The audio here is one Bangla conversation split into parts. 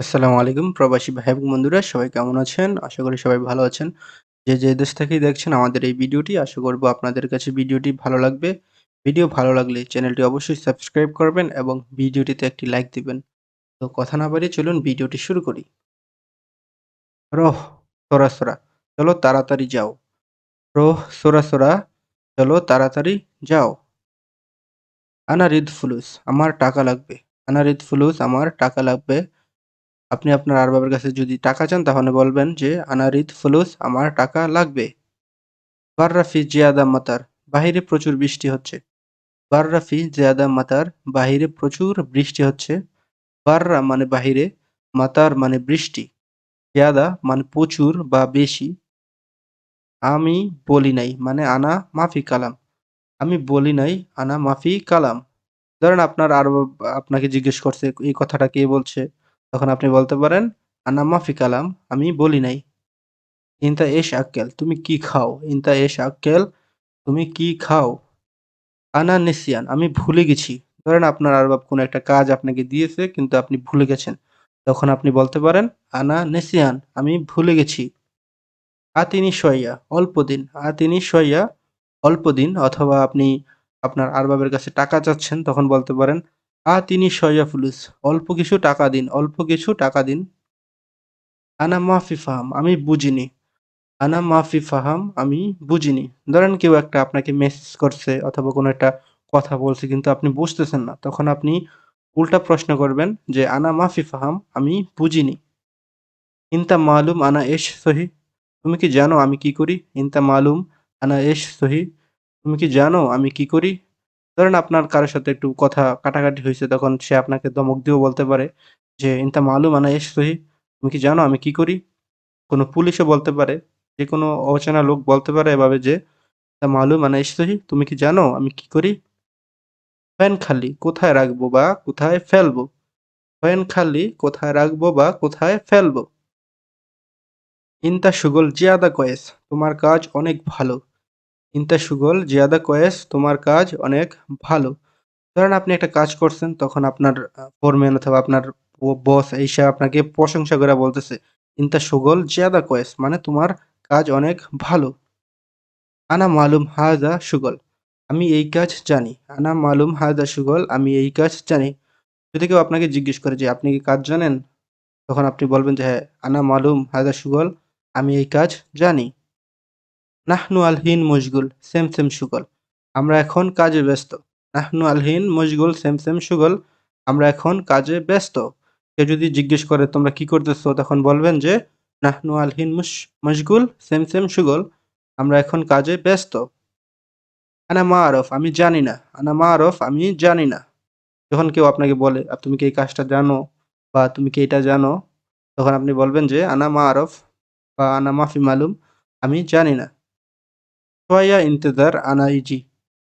আসসালামু আলাইকুম প্রবাসী ভাই এবং বন্ধুরা সবাই কেমন আছেন? আশা করি সবাই ভালো আছেন। যে, যে দেশ থেকেই দেখছেন আমাদের এই ভিডিওটি আশা করব আপনাদের কাছে ভিডিওটি ভালো লাগবে। ভিডিও ভালো লাগলে চ্যানেলটি অবশ্যই সাবস্ক্রাইব করবেন এবং ভিডিওটিতে একটি লাইক দিবেন। তো কথা না বাড়িয়ে চলুন ভিডিওটি শুরু করি। রোহ সোরা, চলো তাড়াতাড়ি যাও। রোহ সোরা, সোরা চলো তাড়াতাড়ি যাও। আনা রিদ ফুলুস আমার টাকা লাগবে। আনা রিদ ফুলুস আমার টাকা লাগবে। আপনি আপনার আরবাবের কাছে যদি টাকা চান তাহলে বলবেন যে, "আনা রিদ ফুলুস আমার টাকা লাগবে।" বাররা ফি জিয়াদা মাতার বাহিরে প্রচুর বৃষ্টি হচ্ছে। বাররা ফি জিয়াদা মাতার বাহিরে প্রচুর বৃষ্টি হচ্ছে। বাররা মানে বাহিরে, মাতার মানে বৃষ্টি, জিয়াদা মানে প্রচুর বা বেশি। আমি বলি নাই মানে আনা মাফি কালাম। আমি বলি নাই আনা মাফি কালাম। ধরেন আপনার আরব আপনাকে জিজ্ঞেস করছে এই কথাটা কে বলছে? তখন আপনি বলতে পারেন, "আনা মাফি কালাম" আমি বলি নাই। "ইনতা এশ আক্কেল" তুমি কি খাও? "ইনতা এশ আক্কেল" তুমি কি খাও? আনা নেসিয়ান আমি ভুলে গেছি। ধরেন আপনার আরবাব কোনো একটা কাজ আপনাকে দিয়েছে কিন্তু আপনি ভুলে গেছেন। তখন আপনি বলতে পারেন, "আনা নেসিয়ান" আমি ভুলে গেছি। আতিনি শয়ইয়া অল্প দিন, আতিনি শয়ইয়া অল্প দিন অথবা আপনি আপনার আরবাবের কাছে টাকা চাচ্ছেন তখন বলতে পারেন, আতিনি শয়ইয়া ফুলুস অল্প কিছু টাকা দিন, অল্প কিছু টাকা দিন। আনা মাফি ফাহাম আমি বুঝিনি। আনা মাফি ফাহাম আমি বুঝিনি। ধরেন কেউ একটা আপনাকে মেসেজ করছে অথবা কোনো একটা কথা বলছে কিন্তু আপনি বুঝতেছেন না। তখন আপনি উল্টা প্রশ্ন করবেন যে, আনা মাফি ফাহাম আমি বুঝিনি। ইনতা মালুম আনা এশ সহি তুমি কি জানো আমি কি করি? ইনতা মালুম আনা এশ সহি তুমি কি জানো আমি কি করি? ধরেন আপনার কারও সাথে একটু কথা কাটাকাটি হয়েছে তখন সে আপনাকে ধমক দিয়েও বলতে পারে যে, ইনতা মালুম আনা এশ সহি তুমি কি জানো আমি কি করি? কোনো পুলিশও বলতে পারে, যে কোনো অচেনা লোক বলতে পারে এভাবে যে, "তা মালুম আনা এশ সহি তুমি কি জানো আমি কি করি?" ফেন খালি কোথায় রাখব বা কোথায় ফেলব? ফেন খালি কোথায় রাখব বা কোথায় ফেলব? ইনতা শুগল জিয়াদা কয়েস তোমার কাজ অনেক ভালো। ইনতা সুগল জিয়াদা কয়েস তোমার কাজ অনেক ভালো। ধরেন আপনি একটা কাজ করছেন তখন আপনার ফোরম্যান অথবা আপনার বস এসে আপনাকে প্রশংসা করে বলতেছে, "ইনতা সুগল জিয়াদা কয়েস" মানে তোমার কাজ অনেক ভালো। আনা মালুম হাযা সুগল আমি এই কাজ জানি। আনা মালুম হাযা সুগল আমি এই কাজ জানি। যদি কেউ আপনাকে জিজ্ঞেস করে যে, "আপনি কি কাজ জানেন?" তখন আপনি বলবেন যে, "হ্যাঁ, আনা মালুম হাযা সুগল আমি এই কাজ জানি। নাহনু আল-হিন মশগুল সেম, সেম শুগল আমরা এখন কাজে ব্যস্ত। নাহনু আল-হিন মশগুল সেম, সেম সুগল আমরা এখন কাজে ব্যস্ত। কেউ যদি জিজ্ঞেস করে, "তোমরা কি করতেছো?" তখন বলবেন যে, নাহনু আল-হিন মুশ মশগুল সেম, সেম শুগল আমরা এখন কাজে ব্যস্ত। আনা মা আরফ আমি জানি না। আনা মা আরফ আমি জানি না। যখন কেউ আপনাকে বলে, "তুমি কি এই কাজটা জানো?" বা "তুমি কি এটা জানো?" তখন আপনি বলবেন যে, আনা মা আরফ বা আনা মাফি মালুম আমি জানি না। শোয়া ইন্তেজার আনা ইজি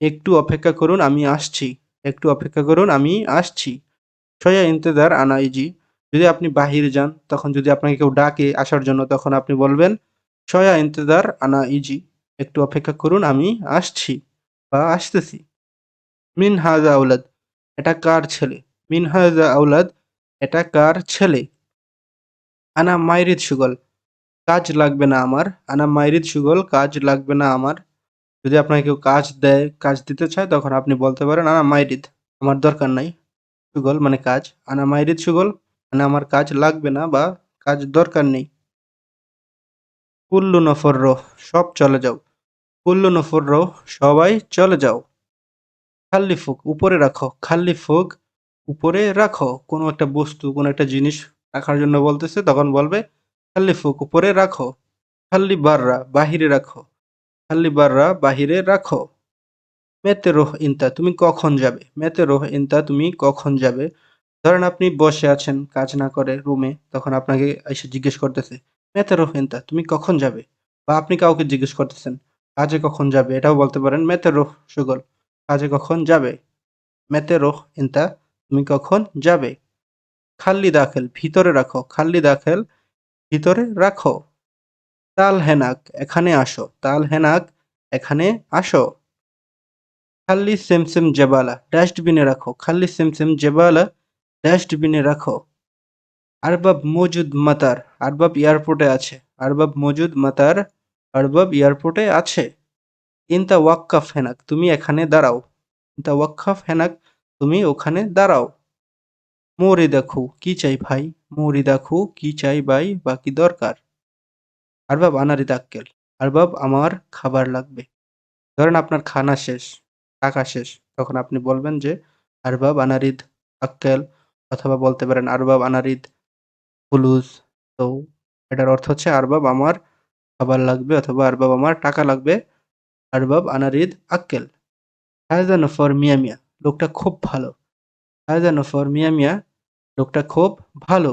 একটু অপেক্ষা করুন আমি আসছি। একটু অপেক্ষা করুন আমি আসছি। শোয়া ইন্তেজার আনা ইজি যদি আপনি বাহিরে যান তখন যদি আপনাকে কেউ ডাকে আসার জন্য তখন আপনি বলবেন, শোয়া ইন্তেজার আনা ইজি একটু অপেক্ষা করুন আমি আসছি বা আসতেছি। মিন হাজা আওলাদ এটা কার ছেলে? মিন হাজা আওলাদ এটা কার ছেলে? আনা মাইরিদ শুগল কাজ লাগবে না আমার। আনা মাইরিদ শুগল কাজ লাগবে না আমার। যদি আপনাকে কেউ কাজ দেয়, কাজ দিতে চায় তখন আপনি বলতে পারেন, "আনা মাইরিদ" আমার দরকার নাই। শুগল মানে কাজ। আনা মাইরিদ সুগল মানে আমার কাজ লাগবে না বা কাজ দরকার নেই। কুল্লু নফররহ সব চলে যাও। কুল্লু নফররহ সবাই চলে যাও। খাল্লি ফুক উপরে রাখো। খাল্লি ফুক উপরে রাখো। কোনো একটা বস্তু, কোনো একটা জিনিস রাখার জন্য বলতেছে তখন বলবে, খাল্লি ফুক উপরে রাখো। খাল্লি বাররা বাহিরে রাখো। খাল্লি বাররা বাহিরে রাখো। মেতে রোহ ইনতা তুমি কখন যাবে? মেতে রোহ ইনতা তুমি কখন যাবে? ধরেন আপনি বসে আছেন কাজ না করে রুমে তখন আপনাকে এসে জিজ্ঞেস করতেছে, মেতে রোহ ইনতা তুমি কখন যাবে? বা আপনি কাউকে জিজ্ঞেস করতেছেন, কাজে কখন যাবে? এটাও বলতে পারেন মেতে রোহ শুগল কাজে কখন যাবে? মেতে রোহ ইনতা তুমি কখন যাবে? খাল্লি দাখেল ভিতরে রাখো। খাল্লি দাখেল ভিতরে রাখো। তাল হেনাক, এখানে আসো। তাল হেনাক, এখানে আসো। খাল্লি সেমসেম জেবালা, ডাস্টবিনে রাখো। খাল্লি সেমসেম জেবালা, ডাস্টবিনে রাখো। আরবাব মজুদ মাতার, আরবাব এয়ারপোর্টে আছে আরবাব মজুদ মাতার, আরবাব এয়ারপোর্টে আছে ইনতা ওয়াক্কাফ হেনাক, তুমি এখানে দাঁড়াও ইনতা ওয়াক্কাফ হেনাক, তুমি ওখানে দাঁড়াও মোরে দেখো কি চাই ভাই মোরে দেখো কি চাই ভাই বাকি দরকার আরবাব আনারিদ আক্কেল আরবাব, আমার খাবার লাগবে। ধরেন আপনার খানা শেষ, টাকা শেষ, তখন আপনি বলবেন যে, আরবাব আনারিদ আক্কেল অথবা বলতে পারেন আরবাব আনারিদ ফুলুস তো এটার অর্থ হচ্ছে, আরবাব আমার খাবার লাগবে, অথবা আরবাব আমার টাকা লাগবে, আরবাব আনারিদ আক্কেল হায়দা নফর মিয়া মিয়া, লোকটা খুব ভালো। হায়দা নফর মিয়া মিয়া, লোকটা খুব ভালো।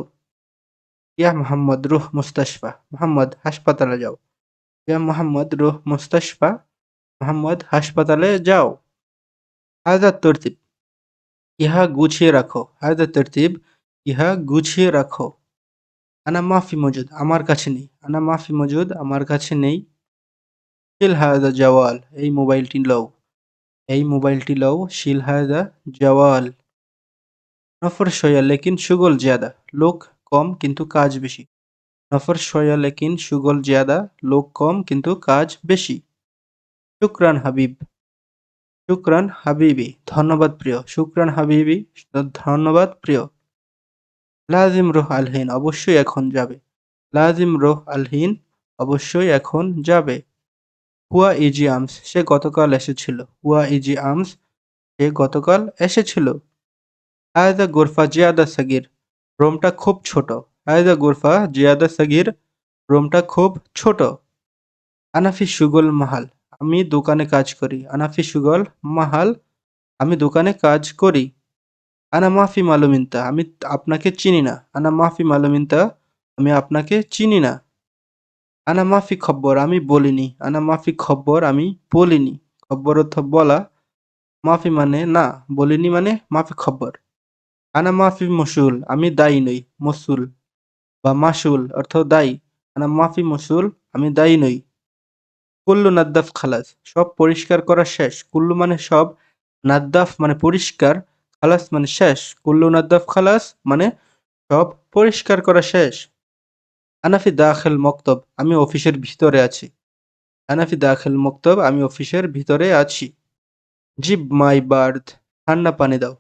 ইয়া মোহাম্মদ রুহ মুস্তাশফা। মোহাম্মদ, হাসপাতালে যাও। ইয়া মোহাম্মদ রুহ মুস্তাশফা, মোহাম্মদ, হাসপাতালে যাও। হায়দা তরতিব, ইহা গুছিয়ে রাখো। হায়দা তরতিব, ইহা গুছিয়ে রাখো। আনা মাফি মজুদ, আমার কাছে নেই। আনা মাফি মজুদ, আমার কাছে নেই। শিল হায়দা জওয়াল, এই মোবাইলটি লও। এই মোবাইলটি লও, শিল হায়দা জওয়াল। নফর শয়া লেকিন সুগল জিয়াদা। লোক কম কিন্তু কাজ বেশি। নফর শয়া লেকিন, সুগল, জিয়াদা, লোক কম কিন্তু কাজ বেশি। শুক্রান, হাবিব। শুক্রান, হাবিবি। ধন্যবাদ, প্রিয়। শুক্রান, হাবিবি। ধন্যবাদ, প্রিয়। লাজিম রোহ আলহিন অবশ্যই এখন যাবে। লাজিম রোহ আলহিন অবশ্যই এখন যাবে। হুয়া ইজি আমস, সে গতকাল এসেছিল। হুয়া ইজি আমস, সে গতকাল এসেছিল। আয়দা গোরফা, জিয়াদা সাগির। রোমটা খুব ছোট। আয়দা গোরফা, জিয়াদা সাগির, রোমটা খুব ছোট। আনাফি সুগল মাহাল, আমি দোকানে কাজ করি। আনাফি সুগল মাহাল, আমি দোকানে কাজ করি। আনা মাফি মালুমিনতা, আমি আপনাকে চিনি না। আনা মাফি মালুমিনতা, আমি আপনাকে চিনি না। আনা মাফি খব্বর, আমি বলিনি। আনা মাফি খব্বর, আমি বলিনি। খব্বর অর্থ বলা, মাফি মানে না, বলিনি মানে মাফি খব্বর। আনা মাফি মসুল আমি দায়ী নই মসুল বা মাসুল অর্থ দায়ী। আনা মাফি মসুল আমি দায়ী নই। কুল্লু নাদ্দাফ খালাস, সব পরিষ্কার করা শেষ। কুল্লু মানে সব, নাদ্দাফ মানে পরিষ্কার, খালাস মানে শেষ। কুল্লু নাদ্দাফ খালাস মানে সব পরিষ্কার করা শেষ। আনাফি দাখেল মক্তব, আমি অফিসের ভিতরে আছি। আনাফি দাখেল মক্তব, আমি অফিসের ভিতরে আছি। জিব মাই বার্থ, ঠান্ডা পানি দাও।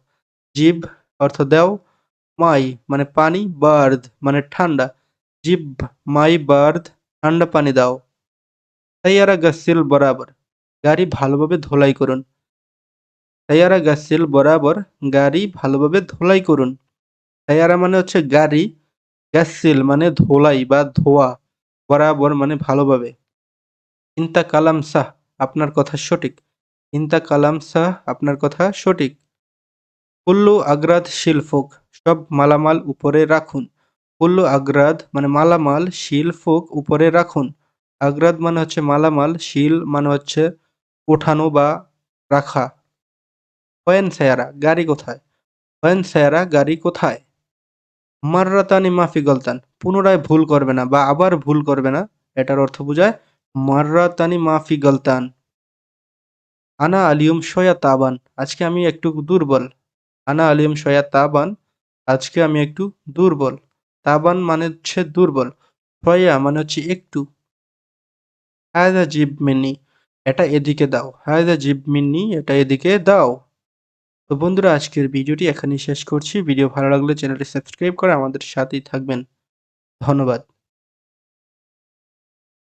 জিব অর্থ দাও, মাই মানে পানি বার্থ মানে ঠান্ডা। জিব, মাই বার্থ ঠান্ডা পানি দাও। তাইয়ারা গাছিল বরাবর গাড়ি ভালোভাবে ধোলাই করুন। তাইয়ারা গাছিল বরাবর গাড়ি ভালোভাবে ধোলাই করুন। তাইয়ারা মানে হচ্ছে গাড়ি গাছিল মানে ধোলাই বা ধোয়া, বরাবর মানে ভালোভাবে। ইন্তা কালাম শাহ আপনার কথা সঠিক। ইন্তা কালাম শাহ আপনার কথা সঠিক। কুল্লু আগ্রাদ শিলফোক সব মালামাল উপরে রাখুন। কুল্লু আগ্রাদ মানে মালামাল, শিল ফোক উপরে রাখুন। আগ্রাদ মানে হচ্ছে মালামাল, শিল মানে হচ্ছে ওঠানো বা রাখা। হয়েন সেয়ারা, গাড়ি কোথায়? হয়েন সেয়ারা, গাড়ি কোথায়? মাররাতানি মাফি গলতান, পুনরায় ভুল করবে না বা আবার ভুল করবে না, এটার অর্থ বোঝায় মাররাতানি মাফি গলতান। আনা আলিয়ম সয়া তাবান, আজকে আমি একটু দুর্বল। আনা আলিয়ম সয়া তাবান, আজকে আমি একটু দুর্বল। তাবান মানে হচ্ছে দুর্বল সয়া মানে হচ্ছে একটু। হায়দা জিব মিন্নি, এটা এদিকে দাও। হায়দা জিব মিন্নি, এটা এদিকে দাও। তো বন্ধুরা, আজকের ভিডিওটি এখানেই শেষ করছি। ভিডিও ভালো লাগলে চ্যানেলটি সাবস্ক্রাইব করে আমাদের সাথেই থাকবেন। ধন্যবাদ।